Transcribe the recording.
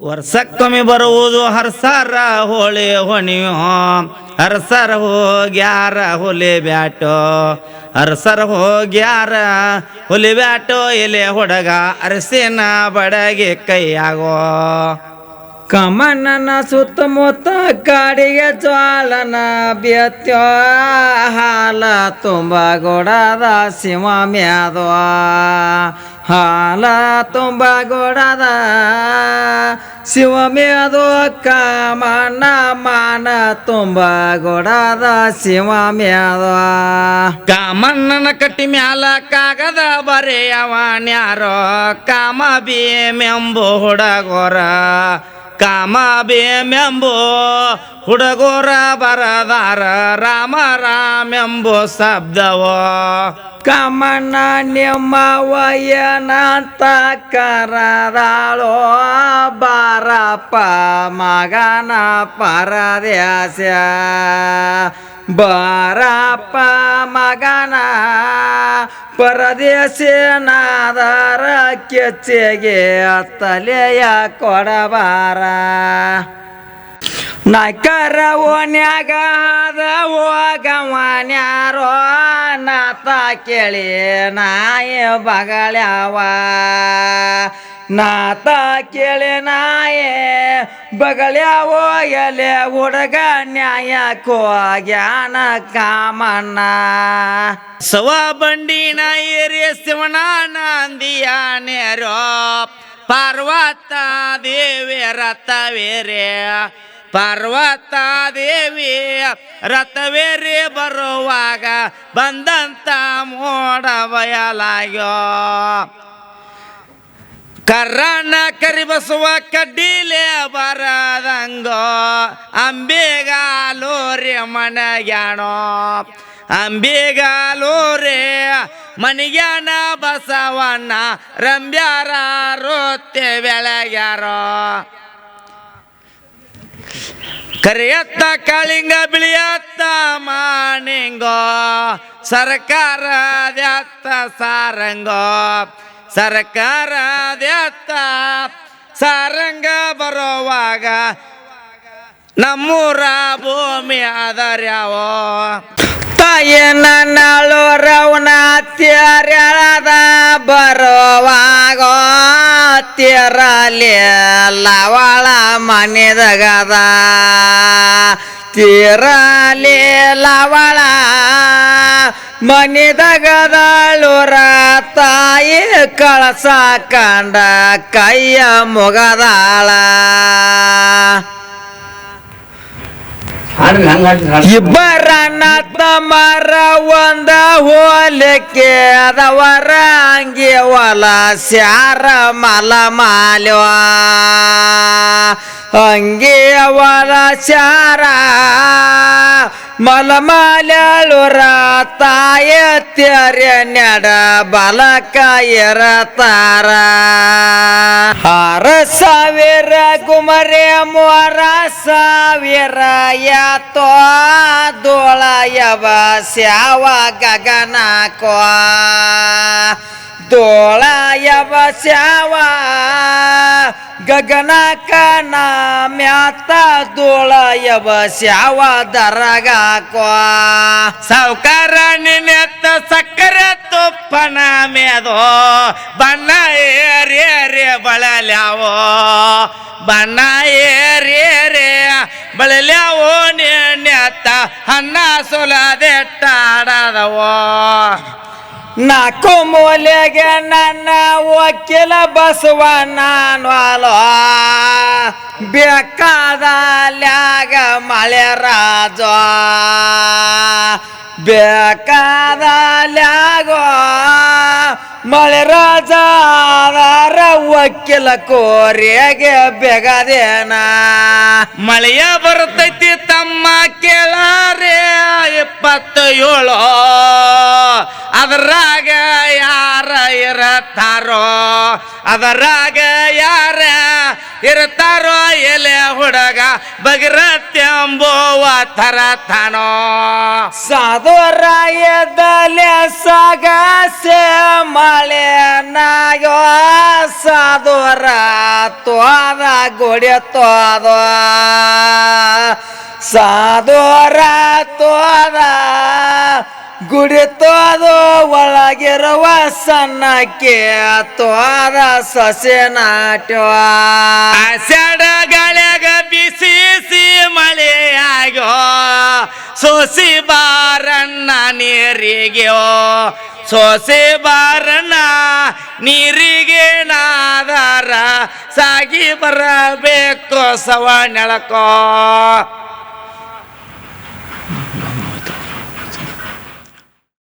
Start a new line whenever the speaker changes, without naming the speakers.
ವರ್ಷಕ್ಕೊಮ್ಮೆ ಬರುವುದು ಹರ್ಸರ ಹೋಳಿ ಹೊಣಿಯೋ. ಹರ್ಸರ ಹೋಗ್ಯಾರ ಹುಲಿ ಬ್ಯಾಟೋ? ಹರ್ಸರ ಹೋಗ್ಯಾರ ಹುಲಿ ಬ್ಯಾಟೋ? ಎಲೆ ಹೊಡಗ ಅರಸಿನ ಬಡಗೆ ಕೈಯಾಗೋ.
ಕಮನನ ಸುತ್ತಮುತ್ತ ಕಾಡಿಗೆ ಜ್ವಾಲನ ಬೆತ್ಯೋ ಹಾಲ ತುಂಬ ಗೊಡದ ಸಿಂಹ ಹಾಲ ತುಂಬ ಗೊಡದ ಶಿವ ಮೇದು ಕಮನ ಮಾನ ತುಂಬ ಗೊಡದ ಶಿವ ಮ್ಯಾದವ
ಕಾಮಣ್ಣನ ಕಟ್ಟಿ ಮ್ಯಾಲ ಕಾಗದ ಬರೆಯವಾಣ್ಯಾರೋ ಕಾಮ ಬೇಮೆಂಬು ಹುಡಗೋರ. ಕಾಮ ಭೀಮೆಂಬು ಹುಡುಗೋರ ಬರದಾರ ರಾಮ ರಾಮೆಂಬು ಶಬ್ದವೋ.
ಕಮನ ನಿಮ್ಮ ವಯನಂತ ಕರದಾಳೋ. ಬಾರಪ್ಪ ಮಗನ ಪರದೇಶ ಬಾರಪ್ಪ, ಮಗನ ಪರದೇಶನಾದರ ಕೆಚ್ಚೆಗೆ ತಲೆಯ ಕೊಡಬಾರ. ನಕರ ಓನ್ಯಾಗ ಹೋಗವನ್ಯಾರೋ ನಾತ ಕೇಳಿ ನಾಯ ಬಗಳವ ನಾತ ಕೇಳಿ ನಾಯೇ ಬಗಲ್ಯಾವೋ ಎಲೆ ಹುಡುಗ ನ್ಯಾಯ ಜ್ಞಾನ ಕಾಮಣ್ಣ.
ಸವ ಬಂಡಿನ ಏರಿ ಶಿವನ ನಂದಿಯ ನೇರೋ, ಪಾರ್ವತ ದೇವಿ ರಥವೇರೆ, ಪಾರ್ವತ ದೇವಿ ರಥವೇರಿ ಬರುವಾಗ ಬಂದಂತ ಮೋಡ ಬಯಲಾಗ್ಯೋ. ಕರ್ರನ ಕರಿಬಸುವ ಕಡ್ಡಿಲೆ ಬರದಂಗೋ. ಅಂಬೆಗಾಲೋರೆ ಮನಗ್ಯಾಣೋ ಅಂಬೆಗಾಲೋರೆ ಮನಿಗ್ಯಾಣ ಬಸವಣ್ಣ. ರಂಬ್ಯಾರ ರೋತೆ ಬೆಳಗ್ಯಾರೋ. ಕರಿಯತ್ತ ಕಾಳಿಂಗ ಬಿಳಿಯತ್ತ ಮಾನಿಂಗೋ ಸರ್ಕಾರದ್ಯತ್ತ ಸಾರಂಗೋ. ಸರ್ಕಾರದ್ಯತ್ತ ಸಾರಂಗ ಬರೋವಾಗ ನಮ್ಮೂರ ಭೂಮಿ ಆದರ್ಯಾವೋ?
ತಾಯಿ ನನ್ನಳು ರವನ ತ್ಯಾರ್ಯಾಳದ ಬರುವಾಗ? ತೀರಲಿ ಲವಳ ಮನೆದಗದ. ತೀರಲಿ ಲವಳ ಮನಿದಗದಳುರ ತಾಯಿ ಕಳಸ ಕಂಡ ಕೈಯ ಮುಗದಾಳ. ಇಬ್ಬರನ್ನ ತಮ್ಮರ ಒಂದ ಹೋಲಿಕೆ ಅದವರ ಅಂಗಿ ಹೊಲ ಸ್ಯಾರ ಮಲ ಮಾಲ್ಯ. ಅಂಗಿ ಹೊಲ ಸ್ಯಾರ ಮಲ ಮಾಲ್ಯಳುರ ತಾಯ ತಾರ ಆರ ಸಾವಿರ ಕುಮರೆ ಮೂರ ಸಾವಿರ ಯಾತೋ ದೋಳಯವ ಸ್ಯಾವ ಗಗನ ಕೋ ದೋಳಯವ ಸ್ಯಾವ ಗಗನ ಕನ ಮ್ಯಾತ ದೋಳಯವ ಶಾವ ದರಗಾಕೋ
ಸಾವುಕಾರ ನಿನ್ನೆತ್ತ ಸಕ್ಕರೆ ತುಪ್ಪನ ಮೇದೋ ಬಣ್ಣ ಏರಿ ಬಳಲ್ಯಾವೋ. ಬಣ್ಣ ಏರಿ ಬಳಲ್ಯಾವೋ ನಿನ್ನೆತ್ತ ಅನ್ನ ಸುಲದೆಟ್ಟಾಡದವೋ.
ನಾಲ್ಕು ಮೂಲೆಗೆ ನನ್ನ ವಕೀಲ ಬೇಕಾದ ಬೇಕಾದಲ್ಯಾಗ ಮಳೆ ರಾಜ. ಬೇಕಾದಲ್ಯಾಗ ಮಳೆ ರಾಜ ವಕೀಲ ಕೋರಿಯಾಗೆ ಬೇಗದೇನ
ಮಳೆಯ ಬರ್ತೈತಿ ತಮ್ಮ ಕೇಳಾರೆ ಇಪ್ಪತ್ತು ಅದರಾಗ ಯಾರ ಇರತ್ತಾರೋ ಅದರಾಗ ಯಾರ ಇರ್ತಾರೋ, ಎಲೆ ಹುಡುಗ ಬಗಿರತ್ತೆಂಬುವ ಥರ ತಾನೋ.
ಸಾಧುರಾಯದಲೆ ಸಗಸೆ ಮಳೆ ನಾಯೋ ಸಾಧುರ ತೋದ ಗೋಡೆ ತೋದ. ಸಾಧುರ ತೋದ ಗುಡಿ ತೋದು ಒಳಗಿರುವ ಸಣ್ಣಕ್ಕೆ ತೋರ ಸೊಸೆ ನಾಟ್ಯ.
ಆಷಾಢ ಬಿಸಿ ಬಿಸಿಸಿ ಮಳೆಯಾಗ್ಯೋ. ಸೋಸಿ ಬಾರಣ್ಣ ನೀರಿಗೆ ಸೋಸಿ ಬಾರಣ್ಣ ನೀರಿಗೆ ನಾದಾರ. ಸಾಗಿ ಬರಬೇಕು ಸವಣೆಳಕೋ